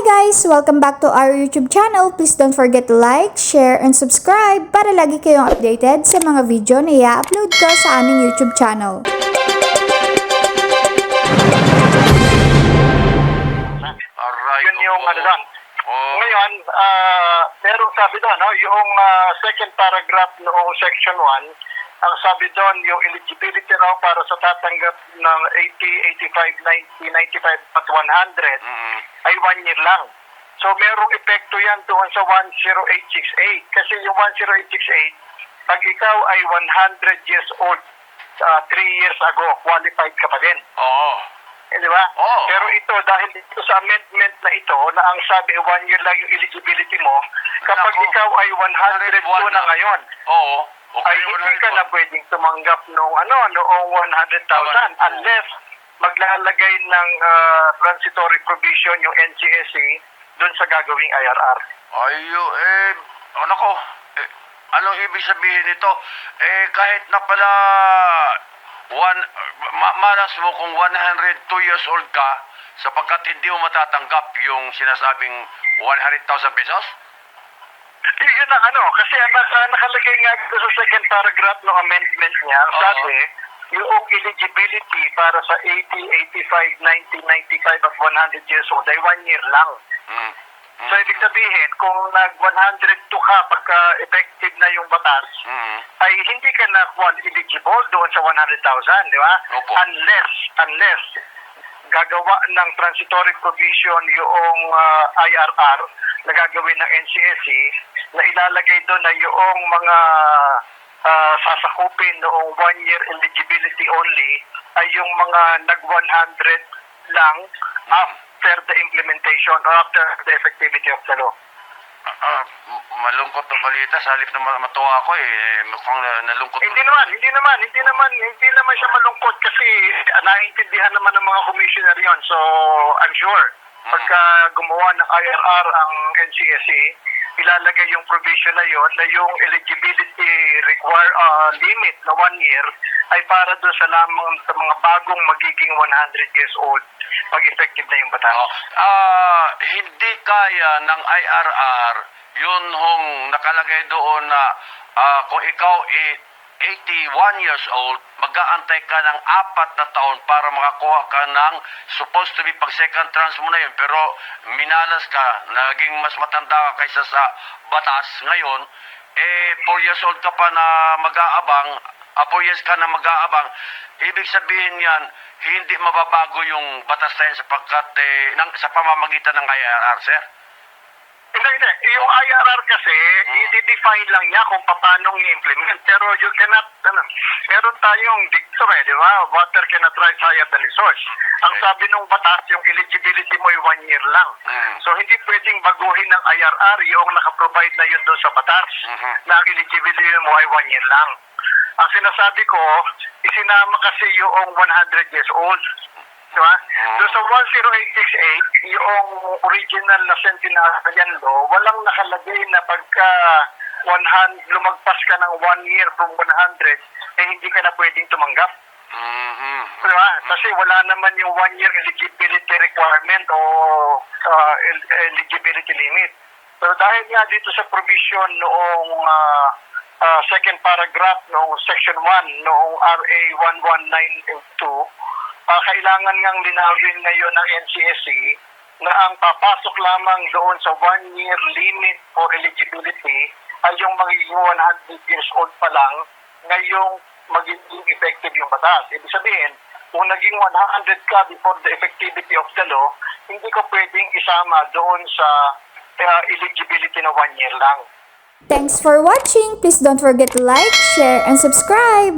guys! Welcome back to our YouTube channel. Please don't forget to like, share, and subscribe para lagi kayong updated sa mga video na i-upload ko sa aming YouTube channel. Yun yung ano doon. Oo. Ngayon, ah merong sabi doon, no, yung ah, second paragraph noong section 1, ang sabi doon, yung eligibility raw para sa tatanggap ng 80, 85, 90, 95 at 100 Mm-mm. Ay one year lang. So merong epekto yan doon sa 10868. Kasi yung 10868, pag ikaw ay 100 years old, 3 years ago, qualified ka pa din. Oo. Eh, di ba? Oo. Pero ito, dahil dito sa amendment na ito, na ang sabi, one year lang yung eligibility mo, kapag Naku. ikaw ay 102 101 na ngayon, Oo. ay hindi ka na pwedeng tumanggap nung ano, noong 100,000 unless maglalagay ng ah, transitory provision yung NCSA dun sa gagawing IRR. Ayo, eh, ano ko, eh, anong ibig sabihin nito? Eh, kahit na pala, one, ma- malas mo kung 102 years old ka, sapagkat hindi mo matatanggap yung sinasabing 100,000 pesos? Y- Yun ang ano, kasi ang naka- nakalagay nga dito sa second paragraph ng amendment niya, Oo. sabi, yung eligibility para sa 80, 85, 90, 95 at 100 years old ay one year lang. Mm. So, ibig sabihin, kung nag-102 ka pagka effective na yung batas, Mm. ay hindi ka na eligible doon sa 100,000, di ba? Opo. Unless, unless, gagawa ng transitory provision yung ah, IRR na gagawin ng NCSE na ilalagay doon na yung mga ah, sasakupin noong one-year eligibility only ay yung mga nag-100 lang after the implementation or after the effectivity of the law. Ah, m- malungkot na balita. Sa halip na ma- matuwa ako eh. eh mukhang na- nalungkot. Hindi naman, hindi naman, hindi naman, hindi naman siya malungkot kasi ah, naiintindihan naman ng mga commissioner yon. So, I'm sure, pagka gumawa ng IRR ang NCSE, ilalagay yung provision na yon na yung eligibility require ah, limit na one year ay para doon sa lamang sa mga bagong magiging 100 years old pag effective na yung batas. Ah, hindi kaya ng IRR yun hong nakalagay doon na ah, kung ikaw eh, 81 years old, mag-aantay ka ng apat na taon para makakuha ka ng supposed to be pag second trans mo na yun. Pero minalas ka, naging mas matanda ka kaysa sa batas ngayon, eh 4 years old ka pa na mag-aabang, ah, 4 years ka na mag-aabang, ibig sabihin yan, hindi mababago yung batas na yan sapagkat eh, ng, sa pamamagitan ng IRR, sir. Hindi, hindi. Yung IRR kasi, i-define lang niya kung paano i-implement. Pero you cannot, ano, meron tayong dictum eh, di ba? Water cannot rise higher than its source. Ang Okay. sabi nung batas, yung eligibility mo ay one year lang. Mm. So, hindi pwedeng baguhin ng IRR yung nakaprovide na yun doon sa batas Mhm. na ang eligibility mo ay one year lang. Ang sinasabi ko, isinama kasi yung 100 years old. Di ba? Mm. Doon sa 10868, yung original na centenarian law, walang nakalagay na pagka 100, lumagpas ka ng one year from 100, eh hindi ka na pwedeng tumanggap. Mhm. Di ba? Kasi wala naman yung one year eligibility requirement o uh, el- eligibility limit. Pero dahil nga dito sa provision noong ah, ah, second paragraph noong section 1 noong RA 11982, kailangan ngang linawin ngayon ng NCSE na ang papasok lamang doon sa one year limit for eligibility ay yung magiging 100 years old pa lang ngayong magiging effective yung batas. Ibig sabihin, kung naging 100 ka before the effectivity of the law, hindi ko pwedeng isama doon sa uh, eligibility na one year lang. Thanks for watching! Please don't forget to like, share, and subscribe!